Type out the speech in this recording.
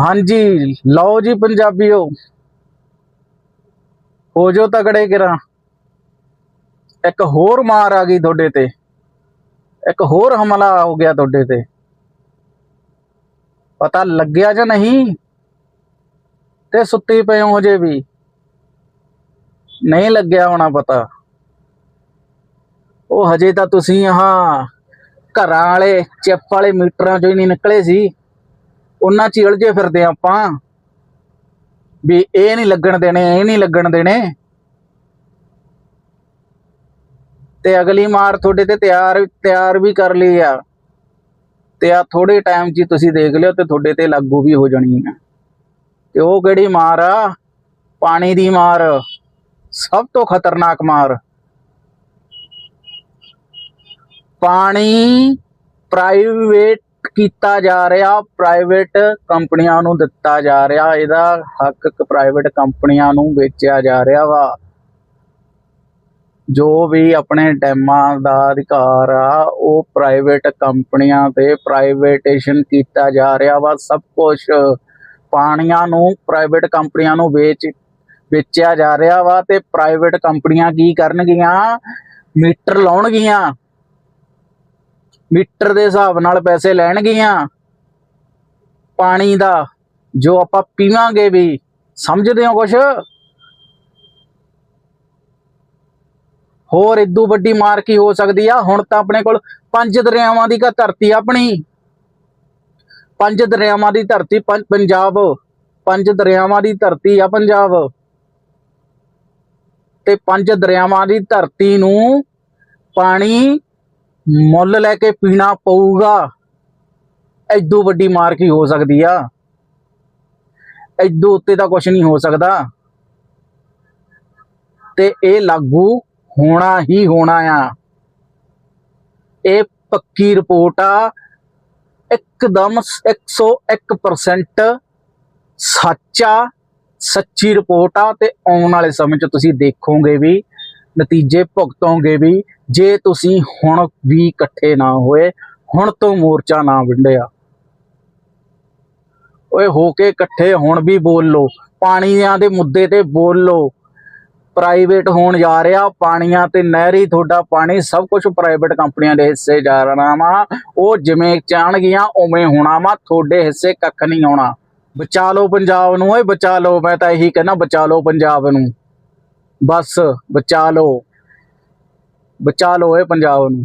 ਹਾਂਜੀ, ਲਓ ਜੀ ਪੰਜਾਬੀਓ। ਹੋ ਜੋ ਤਗੜੇ ਕਿਰਾਂ ਇੱਕ ਹੋਰ ਮਾਰ ਆ ਗਈ ਤੁਹਾਡੇ ਤੇ। ਇੱਕ ਹੋਰ ਹਮਲਾ ਹੋ ਗਿਆ ਤੁਹਾਡੇ ਤੇ। ਪਤਾ ਲੱਗਿਆ ਜਾਂ ਨਹੀਂ? ਤੇ ਸੁੱਤੀ ਪਏ ਹੋ ਜੇ ਵੀ। ਨਹੀਂ ਲੱਗਿਆ ਹੋਣਾ ਪਤਾ। ਉਹ ਹਜੇ ਤਾਂ ਤੁਸੀਂ ਆਹ ਘਰਾਂ ਵਾਲੇ, ਚਿੱਪ ਵਾਲੇ ਮੀਟਰਾਂ ਚੋਂ ਹੀ ਨਹੀਂ ਨਿਕਲੇ ਸੀ। ਉਹਨਾਂ ਚ ਉਲਝੇ ਫਿਰਦੇ ਆ ਆਪਾਂ। ਵੀ ਇਹ ਨਹੀਂ ਲੱਗਣ ਦੇਣੇ, ਇਹ ਨਹੀਂ ਲੱਗਣ ਦੇਣੇ। ਤੇ ਅਗਲੀ ਮਾਰ ਤੁਹਾਡੇ ਤੇ ਤਿਆਰ ਤਿਆਰ ਵੀ ਕਰ ਲਈ ਆ। ਤੇ ਆ ਥੋੜੇ ਟਾਈਮ 'ਚ ਤੁਸੀਂ ਦੇਖ ਲਿਓ ਤੇ ਤੁਹਾਡੇ ਤੇ ਲਾਗੂ ਵੀ ਹੋ ਜਾਣੀ ਆ। ਤੇ ਉਹ ਕਿਹੜੀ ਮਾਰ ਆ? ਪਾਣੀ ਦੀ ਮਾਰ। ਸਭ ਤੋਂ ਖਤਰਨਾਕ ਮਾਰ। ਪਾਣੀ ਪ੍ਰਾਈਵੇਟ ਕੀਤਾ ਜਾ ਰਿਹਾ ਪ੍ਰਾਈਵੇਟ ਕੰਪਨੀਆਂ ਨੂੰ ਦਿੱਤਾ ਜਾ ਰਿਹਾ, ਇਹਦਾ ਹੱਕ ਪ੍ਰਾਈਵੇਟ ਕੰਪਨੀਆਂ ਨੂੰ ਵੇਚਿਆ ਜਾ ਰਿਹਾ ਵਾ। ਜੋ ਵੀ ਆਪਣੇ ਡੈਮਾਂ ਦਾ ਅਧਿਕਾਰ ਆ, ਉਹ ਪ੍ਰਾਈਵੇਟ ਕੰਪਨੀਆਂ ਤੇ ਪ੍ਰਾਈਵੇਟੇਸ਼ਨ ਕੀਤਾ ਜਾ ਰਿਹਾ ਵਾ। ਸਭ ਕੁਝ ਪਾਣੀਆਂ ਨੂੰ ਪ੍ਰਾਈਵੇਟ ਕੰਪਨੀਆਂ ਨੂੰ ਵੇਚ, ਵੇਚਿਆ ਜਾ ਰਿਹਾ ਵਾ ਤੇ ਪ੍ਰਾਈਵੇਟ ਕੰਪਨੀਆਂ ਕੀ ਕਰਨਗੀਆਂ? ਮੀਟਰ ਲਾਉਣਗੀਆਂ। ਮੀਟਰ ਦੇ ਹਿਸਾਬ ਨਾਲ ਪੈਸੇ ਲੈਣਗੀਆਂ। ਪਾਣੀ ਦਾ, ਜੋ ਆਪਾਂ ਪੀਵਾਂਗੇ ਵੀ। ਸਮਝਦੇ ਹੋ ਕੁਛ? ਹੋਰ ਇਦੋਂ ਵੱਡੀ ਮਾਰ ਕੀ ਹੋ ਸਕਦੀ ਆ? ਹੁਣ ਤਾਂ ਆਪਣੇ ਕੋਲ ਪੰਜ ਦਰਿਆਵਾਂ ਦੀ ਕਾ ਧਰਤੀ ਆ ਆਪਣੀ। ਪੰਜ ਦਰਿਆਵਾਂ ਦੀ ਧਰਤੀ ਪੰਜਾਬ। ਪੰਜ ਦਰਿਆਵਾਂ ਦੀ ਧਰਤੀ ਆ ਪੰਜਾਬ। ਤੇ ਪੰਜ ਦਰਿਆਵਾਂ ਦੀ ਧਰਤੀ ਨੂੰ ਪਾਣੀ ਮੁੱਲ ਲੈ ਕੇ ਪੀਣਾ ਪਊਗਾ। ਐਦੋਂ ਵੱਡੀ ਮਾਰ ਕੀ ਹੋ ਸਕਦੀ ਆ? ਐਦੋਂ ਉੱਤੇ ਤਾਂ ਕੁਝ ਨਹੀਂ ਹੋ ਸਕਦਾ। ਤੇ ਇਹ ਲਾਗੂ ਹੋਣਾ ਹੀ ਹੋਣਾ ਆ। ਇਹ ਪੱਕੀ ਰਿਪੋਰਟ ਆ। ਇੱਕਦਮ 101% ਸੱਚਾ ਸੱਚੀ ਰਿਪੋਰਟ ਆ ਤੇ ਆਉਣ ਵਾਲੇ ਸਮੇਂ 'ਚ ਤੁਸੀਂ ਦੇਖੋਗੇ ਵੀ ਨਤੀਜੇ ਭੁਗਤੋਗੇ ਵੀ, ਜੇ ਤੁਸੀਂ ਹੁਣ ਵੀ ਇਕੱਠੇ ਨਾ ਹੋਏ, ਹੁਣ ਤੋਂ ਮੋਰਚਾ ਨਾ ਵਿੰਡਿਆ। ਓਏ ਹੋ ਕੇ ਇਕੱਠੇ ਹੁਣ ਵੀ ਬੋਲ ਲੋ ਪਾਣੀਆਂ ਦੇ ਮੁੱਦੇ ਤੇ ਬੋਲ। ਲੋ ਪ੍ਰਾਈਵੇਟ ਹੋਣ ਜਾ ਰਿਹਾ, ਪਾਣੀਆਂ ਤੇ ਨਹਿਰੀ, ਤੁਹਾਡਾ ਪਾਣੀ ਸਭ ਕੁਝ ਪ੍ਰਾਈਵੇਟ ਕੰਪਨੀਆਂ ਦੇ ਹਿੱਸੇ ਜਾ ਰਹਾ ਵਾ। ਉਹ ਜਿਵੇਂ ਚਾਹਣਗੀਆਂ, ਉਵੇਂ ਹੋਣਾ ਵਾ, ਤੁਹਾਡੇ ਹਿੱਸੇ ਕੱਖ ਨਹੀਂ ਆਉਣਾ। ਬਚਾ ਲਓ ਪੰਜਾਬ ਨੂੰ, ਓਏ ਬਚਾ ਲਓ, ਮੈਂ ਤਾਂ ਇਹੀ ਕਹਿੰਦਾ ਬਚਾ ਲਓ ਪੰਜਾਬ ਨੂੰ। ਬਸ ਬਚਾ ਲਓ। ਬਚਾ ਲਓ ਇਹ ਪੰਜਾਬ ਨੂੰ।